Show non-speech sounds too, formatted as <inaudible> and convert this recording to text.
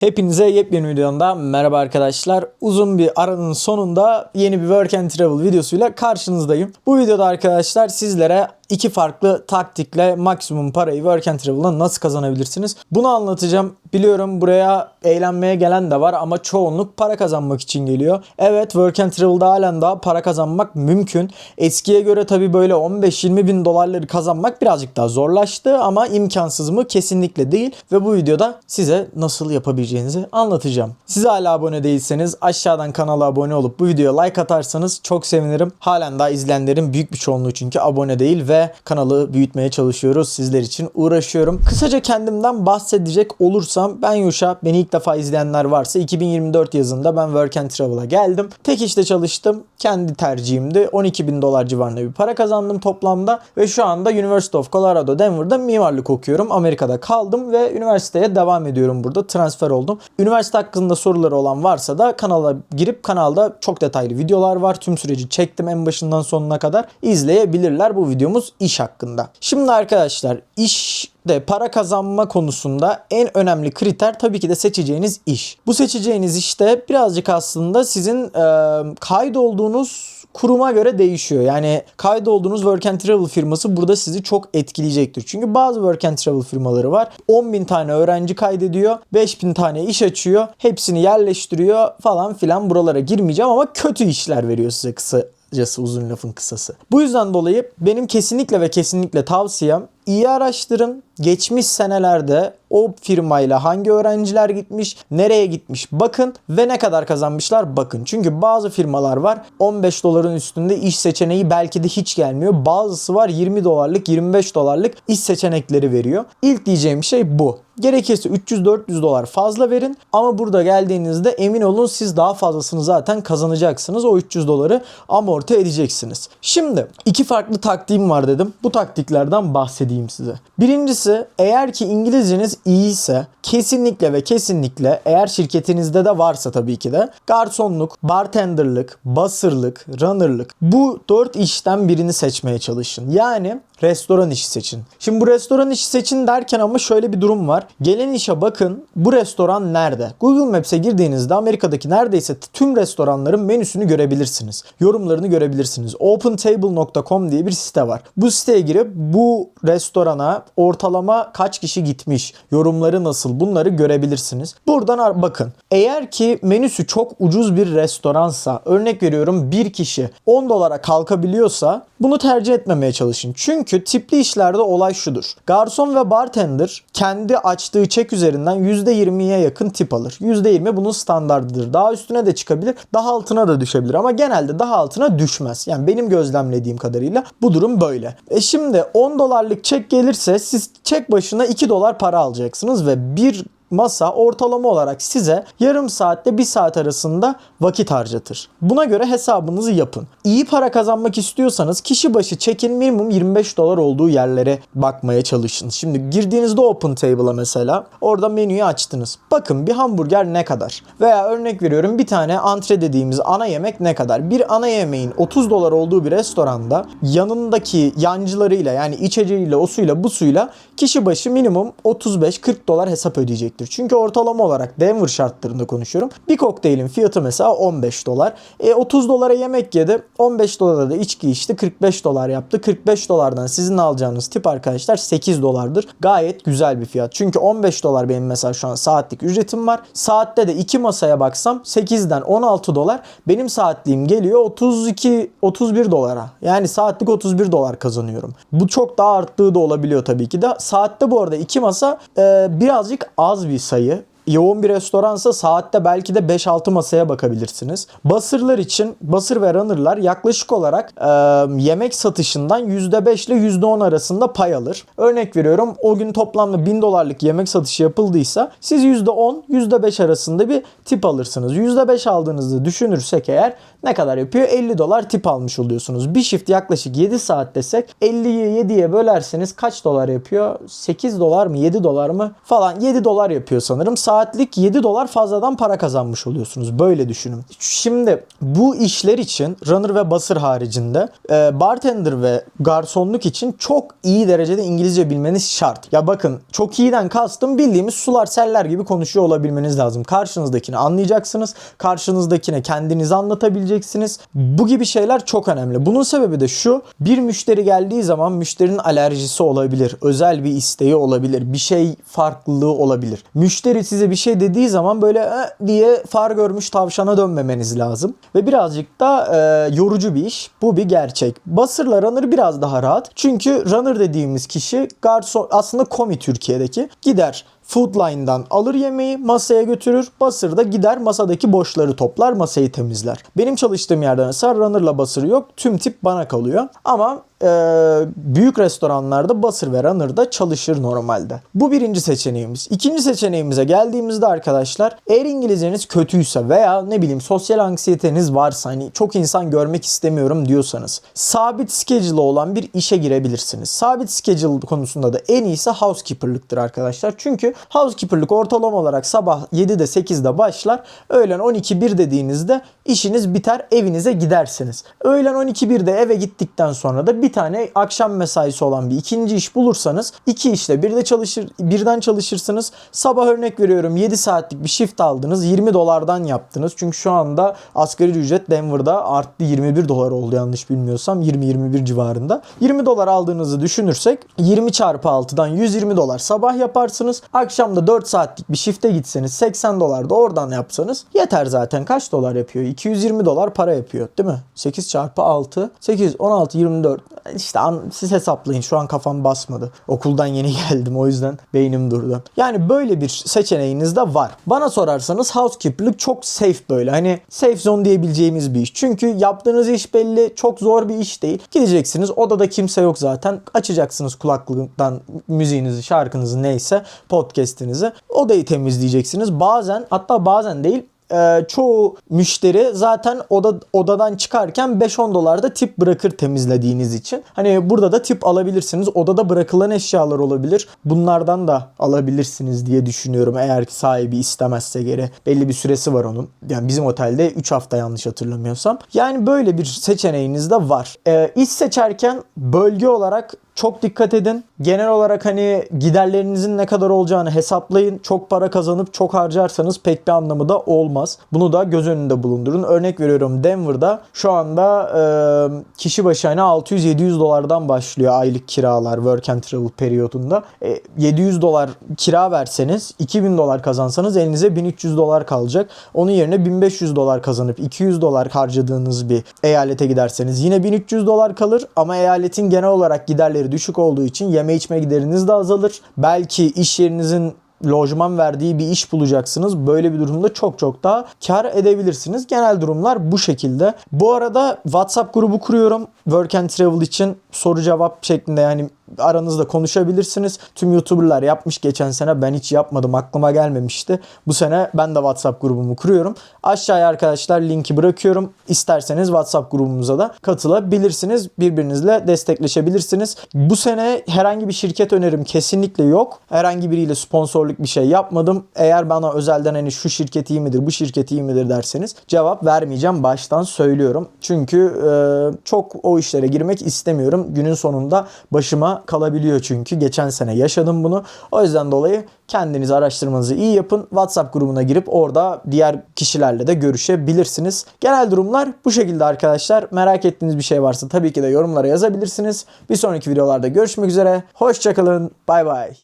Hepinize yepyeni videomda merhaba arkadaşlar. Uzun bir aranın sonunda yeni bir Work and Travel videosuyla karşınızdayım. Bu videoda arkadaşlar sizlere iki farklı taktikle maksimum parayı Work and Travel'da nasıl kazanabilirsiniz? Bunu anlatacağım. Biliyorum buraya eğlenmeye gelen de var ama çoğunluk para kazanmak için geliyor. Evet Work and Travel'da halen daha para kazanmak mümkün. Eskiye göre tabi böyle 15-20 bin dolarları kazanmak birazcık daha zorlaştı ama imkansız mı? Kesinlikle değil. Ve bu videoda size nasıl yapabileceğinizi anlatacağım. Siz hala abone değilseniz aşağıdan kanala abone olup bu videoya like atarsanız çok sevinirim. Halen daha izleyenlerin büyük bir çoğunluğu çünkü abone değil ve kanalı büyütmeye çalışıyoruz. Sizler için uğraşıyorum. Kısaca kendimden bahsedecek olursam ben Yuşa. Beni ilk defa izleyenler varsa 2024 yazında ben Work and Travel'a geldim. Tek işte çalıştım. Kendi tercihimdi. 12 bin dolar civarında bir para kazandım toplamda. Ve şu anda University of Colorado Denver'da mimarlık okuyorum. Amerika'da kaldım ve üniversiteye devam ediyorum burada. Transfer oldum. Üniversite hakkında soruları olan varsa da kanala girip kanalda çok detaylı videolar var. Tüm süreci çektim en başından sonuna kadar. izleyebilirler. Bu videomuz iş hakkında. Şimdi arkadaşlar işte para kazanma konusunda en önemli kriter tabii ki de seçeceğiniz iş. Bu seçeceğiniz işte birazcık aslında sizin e, kaydolduğunuz kuruma göre değişiyor. Yani kaydolduğunuz Work and Travel firması burada sizi çok etkileyecektir. Çünkü bazı Work and Travel firmaları var. 10 bin tane öğrenci kaydediyor. 5 bin tane iş açıyor. Hepsini yerleştiriyor falan filan. Buralara girmeyeceğim ama kötü işler veriyor size kısa kısacası uzun lafın kısası. Bu yüzden dolayı benim kesinlikle ve kesinlikle tavsiyem iyi araştırın. Geçmiş senelerde o firmayla hangi öğrenciler gitmiş, nereye gitmiş bakın ve ne kadar kazanmışlar bakın. Çünkü bazı firmalar var 15 doların üstünde iş seçeneği belki de hiç gelmiyor. Bazısı var 20 dolarlık, 25 dolarlık iş seçenekleri veriyor. İlk diyeceğim şey bu. Gerekirse 300-400 dolar fazla verin ama burada geldiğinizde emin olun siz daha fazlasını zaten kazanacaksınız. O 300 doları amorti edeceksiniz. Şimdi iki farklı taktiğim var dedim. Bu taktiklerden bahsedeyim size. Birincisi eğer ki İngilizceniz iyiyse kesinlikle ve kesinlikle eğer şirketinizde de varsa tabii ki de garsonluk, bartenderlık, basırlık, runnerlık bu dört işten birini seçmeye çalışın. Yani restoran işi seçin. Şimdi bu restoran işi seçin derken ama şöyle bir durum var. Gelen işe bakın bu restoran nerede? Google Maps'e girdiğinizde Amerika'daki neredeyse tüm restoranların menüsünü görebilirsiniz. Yorumlarını görebilirsiniz. OpenTable.com diye bir site var. Bu siteye girip bu restorana ortalama kaç kişi gitmiş, yorumları nasıl bunları görebilirsiniz. Buradan bakın. Eğer ki menüsü çok ucuz bir restoransa örnek veriyorum bir kişi 10 dolara kalkabiliyorsa bunu tercih etmemeye çalışın. Çünkü tipli işlerde olay şudur. Garson ve bartender kendi açtığı çek üzerinden %20'ye yakın tip alır. %20 bunun standartıdır. Daha üstüne de çıkabilir, daha altına da düşebilir ama genelde daha altına düşmez. Yani benim gözlemlediğim kadarıyla bu durum böyle. E şimdi 10 dolarlık çek gelirse siz çek başına 2 dolar para alacaksınız ve bir masa ortalama olarak size yarım saatte bir saat arasında vakit harcatır. Buna göre hesabınızı yapın. İyi para kazanmak istiyorsanız kişi başı çekin minimum 25 dolar olduğu yerlere bakmaya çalışın. Şimdi girdiğinizde Open Table'a mesela orada menüyü açtınız. Bakın bir hamburger ne kadar? Veya örnek veriyorum bir tane antre dediğimiz ana yemek ne kadar? Bir ana yemeğin 30 dolar olduğu bir restoranda yanındaki yancılarıyla yani içeceğiyle o suyla bu suyla kişi başı minimum 35-40 dolar hesap ödeyecek çünkü ortalama olarak Denver şartlarında konuşuyorum. Bir kokteylin fiyatı mesela 15 dolar. E 30 dolara yemek yedi. 15 dolara da içki içti. 45 dolar yaptı. 45 dolardan sizin alacağınız tip arkadaşlar 8 dolardır. Gayet güzel bir fiyat. Çünkü 15 dolar benim mesela şu an saatlik ücretim var. Saatte de iki masaya baksam 8'den 16 dolar. Benim saatliğim geliyor 32 31 dolara. Yani saatlik 31 dolar kazanıyorum. Bu çok daha arttığı da olabiliyor tabii ki de. Saatte bu arada iki masa e, birazcık az bir sayı. Yoğun bir restoransa saatte belki de 5-6 masaya bakabilirsiniz. Basırlar için basır ve runnerlar yaklaşık olarak e, yemek satışından %5 ile %10 arasında pay alır. Örnek veriyorum o gün toplamda 1000 dolarlık yemek satışı yapıldıysa siz %10 %5 arasında bir tip alırsınız. %5 aldığınızı düşünürsek eğer ne kadar yapıyor? 50 dolar tip almış oluyorsunuz. Bir shift yaklaşık 7 saat desek 50'yi 7'ye bölerseniz kaç dolar yapıyor? 8 dolar mı 7 dolar mı falan 7 dolar yapıyor sanırım. Saatlik 7 dolar fazladan para kazanmış oluyorsunuz. Böyle düşünün. Şimdi bu işler için runner ve basır haricinde e, bartender ve garsonluk için çok iyi derecede İngilizce bilmeniz şart. Ya bakın çok iyiden kastım bildiğimiz sular seller gibi konuşuyor olabilmeniz lazım. Karşınızdakini anlayacaksınız. Karşınızdakine kendinizi anlatabileceksiniz. Bu gibi şeyler çok önemli. Bunun sebebi de şu. Bir müşteri geldiği zaman müşterinin alerjisi olabilir. Özel bir isteği olabilir. Bir şey farklılığı olabilir. Müşteri size bir şey dediği zaman böyle "E" diye far görmüş tavşana dönmemeniz lazım. Ve birazcık da e, yorucu bir iş. Bu bir gerçek. Basırla runner biraz daha rahat. Çünkü runner dediğimiz kişi garson aslında komi Türkiye'deki gider Foodline'dan alır yemeği masaya götürür. Basır da gider masadaki boşları toplar masayı temizler. Benim çalıştığım yerde mesela runner'la basır yok. Tüm tip bana kalıyor. Ama e, büyük restoranlarda basır ve runner da çalışır normalde. Bu birinci seçeneğimiz. İkinci seçeneğimize geldiğimizde arkadaşlar eğer İngilizceniz kötüyse veya ne bileyim sosyal anksiyeteniz varsa hani çok insan görmek istemiyorum diyorsanız sabit schedule olan bir işe girebilirsiniz. Sabit schedule konusunda da en iyisi housekeeper'lıktır arkadaşlar. Çünkü housekeeper'lık ortalama olarak sabah 7'de 8'de başlar. Öğlen 12-1 dediğinizde işiniz biter evinize gidersiniz. Öğlen 12-1'de eve gittikten sonra da bir tane akşam mesaisi olan bir ikinci iş bulursanız iki işte bir de çalışır birden çalışırsınız. Sabah örnek veriyorum 7 saatlik bir shift aldınız 20 dolardan yaptınız. Çünkü şu anda asgari ücret Denver'da arttı 21 dolar oldu yanlış bilmiyorsam 20-21 civarında. 20 dolar aldığınızı düşünürsek 20 çarpı 6'dan 120 dolar sabah yaparsınız. Akşamda 4 saatlik bir shift'e gitseniz 80 dolar da oradan yapsanız yeter zaten. Kaç dolar yapıyor? 220 dolar para yapıyor değil mi? 8 çarpı 6 8 16 24 işte siz hesaplayın şu an kafam basmadı. Okuldan yeni <laughs> geldim o yüzden beynim durdu. Yani böyle bir seçeneğiniz de var. Bana sorarsanız housekeeper'lık çok safe böyle. Hani safe zone diyebileceğimiz bir iş. Çünkü yaptığınız iş belli. Çok zor bir iş değil. Gideceksiniz odada kimse yok zaten. Açacaksınız kulaklıktan müziğinizi, şarkınızı neyse podcast'inizi. Odayı temizleyeceksiniz. Bazen hatta bazen değil e, çoğu müşteri zaten oda, odadan çıkarken 5-10 dolar da tip bırakır temizlediğiniz için. Hani burada da tip alabilirsiniz. Odada bırakılan eşyalar olabilir. Bunlardan da alabilirsiniz diye düşünüyorum. Eğer ki sahibi istemezse geri. Belli bir süresi var onun. Yani bizim otelde 3 hafta yanlış hatırlamıyorsam. Yani böyle bir seçeneğiniz de var. E, iş seçerken bölge olarak çok dikkat edin. Genel olarak hani giderlerinizin ne kadar olacağını hesaplayın. Çok para kazanıp çok harcarsanız pek bir anlamı da olmaz. Bunu da göz önünde bulundurun. Örnek veriyorum Denver'da şu anda e, kişi başı hani 600-700 dolardan başlıyor aylık kiralar work and travel periyodunda. E, 700 dolar kira verseniz 2000 dolar kazansanız elinize 1300 dolar kalacak. Onun yerine 1500 dolar kazanıp 200 dolar harcadığınız bir eyalete giderseniz yine 1300 dolar kalır ama eyaletin genel olarak giderleri düşük olduğu için yeme içme gideriniz de azalır. Belki iş yerinizin lojman verdiği bir iş bulacaksınız. Böyle bir durumda çok çok daha kar edebilirsiniz. Genel durumlar bu şekilde. Bu arada WhatsApp grubu kuruyorum. Work and Travel için soru cevap şeklinde yani aranızda konuşabilirsiniz. Tüm YouTuber'lar yapmış geçen sene. Ben hiç yapmadım. Aklıma gelmemişti. Bu sene ben de WhatsApp grubumu kuruyorum. Aşağıya arkadaşlar linki bırakıyorum. İsterseniz WhatsApp grubumuza da katılabilirsiniz. Birbirinizle destekleşebilirsiniz. Bu sene herhangi bir şirket önerim kesinlikle yok. Herhangi biriyle sponsorluk bir şey yapmadım. Eğer bana özelden hani şu şirket iyi midir, bu şirket iyi midir derseniz cevap vermeyeceğim. Baştan söylüyorum. Çünkü e, çok o işlere girmek istemiyorum. Günün sonunda başıma kalabiliyor çünkü. Geçen sene yaşadım bunu. O yüzden dolayı kendiniz araştırmanızı iyi yapın. WhatsApp grubuna girip orada diğer kişilerle de görüşebilirsiniz. Genel durumlar bu şekilde arkadaşlar. Merak ettiğiniz bir şey varsa tabii ki de yorumlara yazabilirsiniz. Bir sonraki videolarda görüşmek üzere. Hoşçakalın. Bay bay.